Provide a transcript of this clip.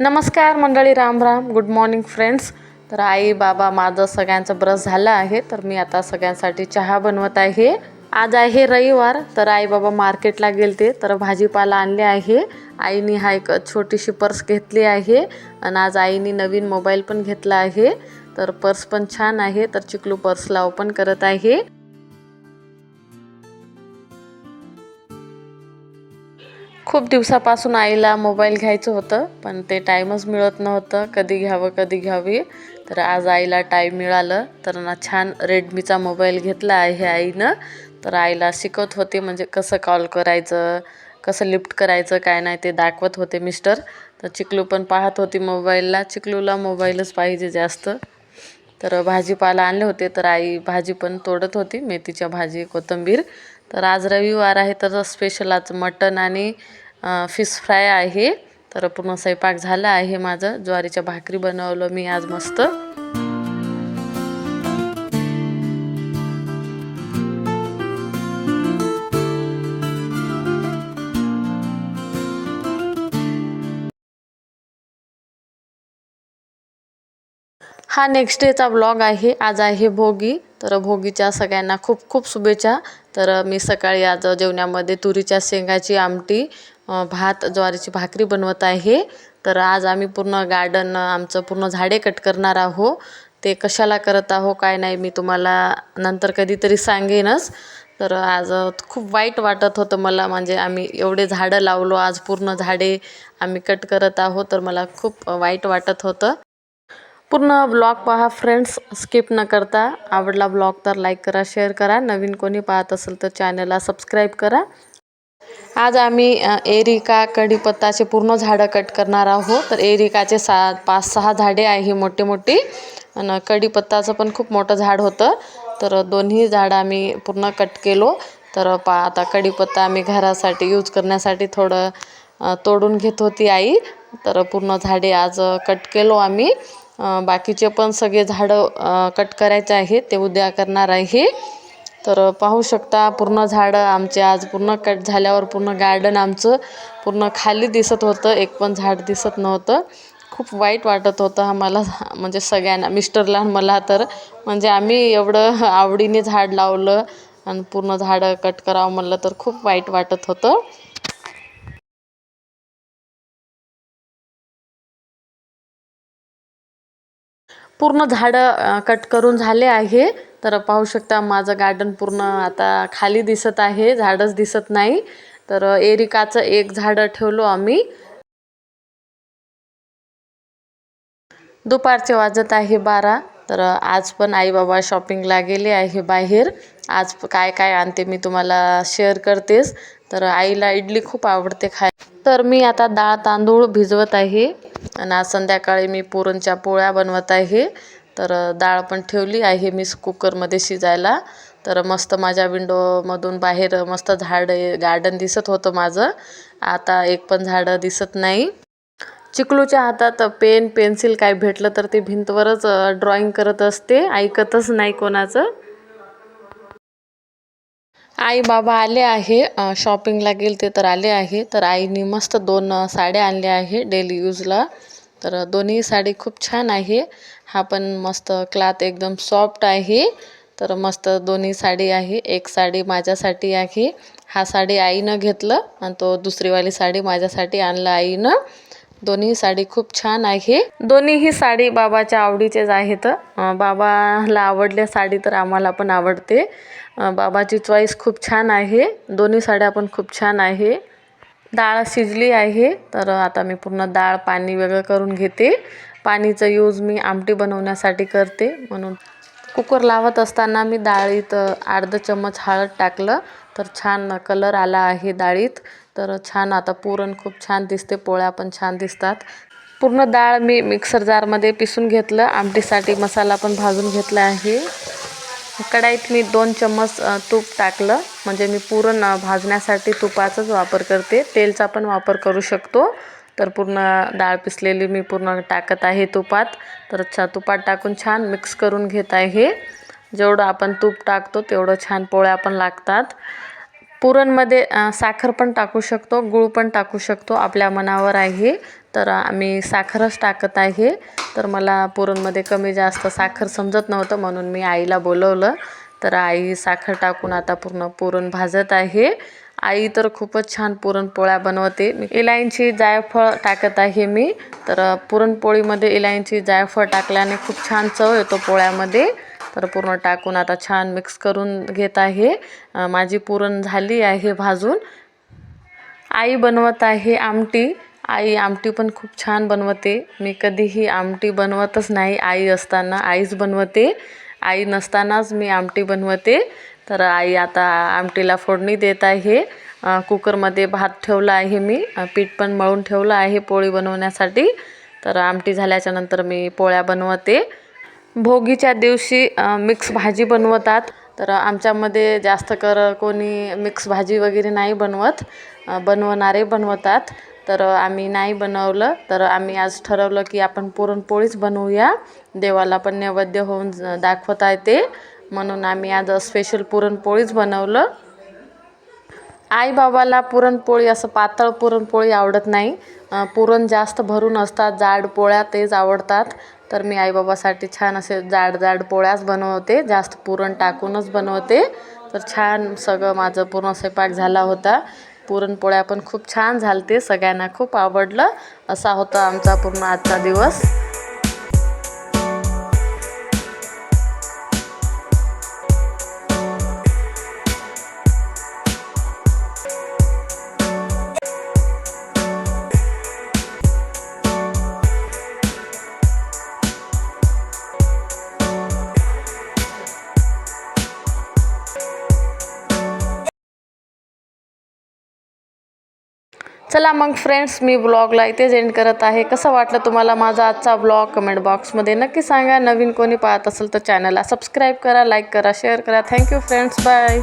नमस्कार मंडळी Ram Ram. Good morning friends तर आई बाबा माझं सगळ्यांचं ब्रश झालं आहे. तर मी आता सगळ्यांसाठी चहा बनवत आहे. आज आहे रविवार. तर आई बाबा मार्केटला गेलते. तर भाजीपाला आणले आहे. आईनी हा एक छोटीशी पर्स घेतली आहे. आणि आज आईने नवीन मोबाईल पण घेतला आहे. तर पर्स पण छान आहे. तर चिकलू पर्सला ओपन करत आहे. खूप दिवसापासून आईला मोबाईल घ्यायचं होतं पण ते टाईमच मिळत नव्हतं. कधी घ्यावं कधी घ्यावी. तर आज आईला टाईम मिळालं. तर ना छान रेडमीचा मोबाईल घेतला आहे आईनं. तर आईला शिकवत होते म्हणजे कसं कॉल करायचं कसं लिफ्ट करायचं काय नाही ते दाखवत होते मिस्टर. तर चिकलू पण पाहत होती मोबाईलला. चिकलूला मोबाईलच पाहिजे जास्त. तर भाजीपाला आणले होते. तर आई भाजी पण तोडत होती. मेथीच्या भाजी कोथिंबीर. तर आज रविवार आहे तर स्पेशल आज मटन आणि फिश फ्राय आहे. तर पूर्ण स्वयंपाक झाला आहे माझं. ज्वारीच्या भाकरी बनवलं मी आज मस्त. हा नेक्स्ट डेचा ब्लॉग आहे. आज आहे भोगी. तर भोगीच्या सगळ्यांना खूप खूप शुभेच्छा. तर मी सकाळी आज जेवणामध्ये तुरीच्या शेंगाची आमटी भात ज्वारीची भाकरी बनवत आहे. तर आज आम्ही पूर्ण गार्डन आमचं पूर्ण झाडे कट करणार आहो. ते कशाला करत आहो काय नाही मी तुम्हाला नंतर कधीतरी सांगेनच. तर आज खूप वाईट वाटत होतं मला. म्हणजे आम्ही एवढे झाडं लावलो. आज पूर्ण झाडे आम्ही कट करत आहोत तर मला खूप वाईट वाटत होतं. पूर्ण ब्लॉग पहा फ्रेंड्स स्किप न करता. आवडला ब्लॉग तर लाईक करा शेअर करा. नवीन कोणी पाहत असेल तर चॅनलला सबस्क्राईब करा. आज आम्ही एरिका कढीपत्ताचे पूर्ण झाडं कट करणार आहोत. तर एरिकाचे सा पाच सहा झाडे आहे मोठे मोठी. आणि कढीपत्ताचं पण खूप मोठं झाड होतं. तर दोन्ही झाडं आम्ही पूर्ण कट केलो. तर पा आता कढीपत्ता आम्ही घरासाठी यूज करण्यासाठी थोडं तोडून घेत होती आई. तर पूर्ण झाडे आज कट केलो आम्ही. बाकीचे पण सगळे झाडं कट करायचे आहे ते उद्या करणार आहे तर पाहू शकता पूर्ण झाडं आमचे आज पूर्ण कट झाल्यावर पूर्ण गार्डन आमचं पूर्ण खाली दिसत होतं. एक पण झाड दिसत नव्हतं. खूप वाईट वाटत होतं आम्हाला. म्हणजे सगळ्यांना मिस्टरला मला तर. म्हणजे आम्ही एवढं आवडीने झाड लावलं आणि पूर्ण झाडं कट करावं म्हणलं तर खूप वाईट वाटत होतं. पूर्ण झाडं कट करून झाले आहे. तर पाहू शकता माझं गार्डन पूर्ण आता खाली दिसत आहे झाडच दिसत नाही. तर एरिकाचं एक झाडं ठेवलो आम्ही. दुपारचे वाजत आहे बारा. तर आज पण आई बाबा शॉपिंगला गेले आहे बाहेर. आज काय काय आणते मी तुम्हाला शेअर करतेच. तर आईला इडली खूप आवडते खाय तर मी आता डाळ तांदूळ भिजवत आहे. आणि आज संध्याकाळी मी पुरणच्या पोळ्या बनवत आहे. तर डाळ पण ठेवली आहे मीस कुकरमध्ये शिजायला. तर मस्त माझ्या विंडोमधून बाहेर मस्त झाड गार्डन दिसत होतं माझं. आता एक पण झाडं दिसत नाही. चिकलूच्या हातात पेन पेन्सिल काय भेटलं तर ते भिंतवरच ड्रॉईंग करत असते. ऐकतच नाही कोणाचं. आई बाबा आले आहे शॉपिंगला गेले ते तर आले आहे. तर आईने मस्त दोन साड्या आणल्या आहे डेली यूजला तर दोन्ही साडी खूप छान आहे. हा पण मस्त क्लाथ एकदम सॉफ्ट आहे. तर मस्त दोन्ही साडी आहे. एक साडी माझ्यासाठी आहे. हा साडी आईनं घेतलं आणि तो दुसरीवाली साडी माझ्यासाठी आणलं आईनं. दोन्ही साडी खूप छान आहे. दोन्हीही साडी बाबाच्या आवडीचेच आहेत. बाबाला आवडल्या साडी तर आम्हाला पण आवडते. बाबाची चॉईस खूप छान आहे. दोन्ही साड्या पण खूप छान आहे. डाळ शिजली आहे तर आता मी पूर्ण डाळ पाणी वेगळं करून घेते. पाणीचा यूज मी आमटी बनवण्यासाठी करते म्हणून कुकर लावत असताना मी डाळीत अर्धा चम्मच हळद टाकलं. तर छान कलर आला आहे डाळीत. तर छान आता पुरण खूप छान दिसते पोळ्या पण छान दिसतात. पूर्ण डाळ मी मिक्सर जारमध्ये पिसून घेतलं. आमटीसाठी मसाला पण भाजून घेतला आहे. कढाईत मी दोन चम्मच तूप टाकलं. म्हणजे मी पुरण भाजण्यासाठी तुपाचाच वापर करते. तेलचा पण वापर करू शकतो. तर पूर्ण डाळ पिसलेली मी पूर्ण टाकत आहे तुपात. तर छा तुपात टाकून छान मिक्स करून घेत आहे. जेवढं आपण तूप टाकतो तेवढं छान पोळ्या पण लागतात. पुरणमध्ये साखर पण टाकू शकतो गूळ पण टाकू शकतो आपल्या मनावर आहे. तर आम्ही साखरच टाकत आहे. तर मला पुरणमध्ये कमी जास्त साखर समजत नव्हतं म्हणून मी आईला बोलवलं. तर आई साखर टाकून आता पूर्ण पुरण भाजत आहे. आई तर खूपच छान पुरणपोळ्या बनवते. मी इलायची जायफळ टाकत आहे मी. तर पुरणपोळीमध्ये इलायची जायफळ टाकल्याने खूप छान चव येतो पोळ्यामध्ये. तर पूर्ण टाकून आता छान मिक्स करून घेत आहे. माझी पुरण झाली आहे भाजून. आई बनवत आहे आमटी. आई आमटी पण खूप छान बनवते. मी कधीही आमटी बनवतच नाही. आई असताना आईच बनवते. आई नसतानाच मी आमटी बनवते. तर आई आता आमटीला फोडणी देत आहे. कुकरमध्ये भात ठेवला आहे मी. पीठ पण मळून ठेवलं आहे पोळी बनवण्यासाठी. तर आमटी झाल्याच्यानंतर मी पोळ्या बनवते. भोगीच्या दिवशी मिक्स भाजी बनवतात. तर आमच्यामध्ये जास्त कर कोणी मिक्स भाजी वगैरे नाही बनवत. बनवणारे बनवतात. तर आम्ही नाही बनवलं. तर आम्ही आज ठरवलं की आपण पुरणपोळीच बनवूया. देवाला पण नैवेद्य होऊन दाखवत दाखवता येते म्हणून आम्ही आज स्पेशल पुरणपोळीच बनवलं. आई बाबाला पुरणपोळी असं पातळ पुरणपोळी आवडत नाही. पुरण जास्त भरून असतात जाड पोळ्या तेच आवडतात. तर मी आईबाबासाठी छान असे जाड जाड पोळ्याच बनवते. जास्त पुरण टाकूनच बनवते. तर छान सगळं माझं पूर्ण स्वयंपाक झाला होता. पुरणपोळ्या पण खूप छान झालते सगळ्यांना खूप आवडलं. असा होता आमचा पूर्ण आजचा दिवस. चला मग फ्रेंड्स मी ब्लॉगला इथेच एंड करत आहे. कसं वाटलं तुम्हाला माझा आजचा ब्लॉग कमेंट बॉक्समध्ये नक्की सांगा. नवीन कोणी पाहत असेल तर चॅनलला सबस्क्राईब करा लाईक करा शेअर करा. Thank you friends bye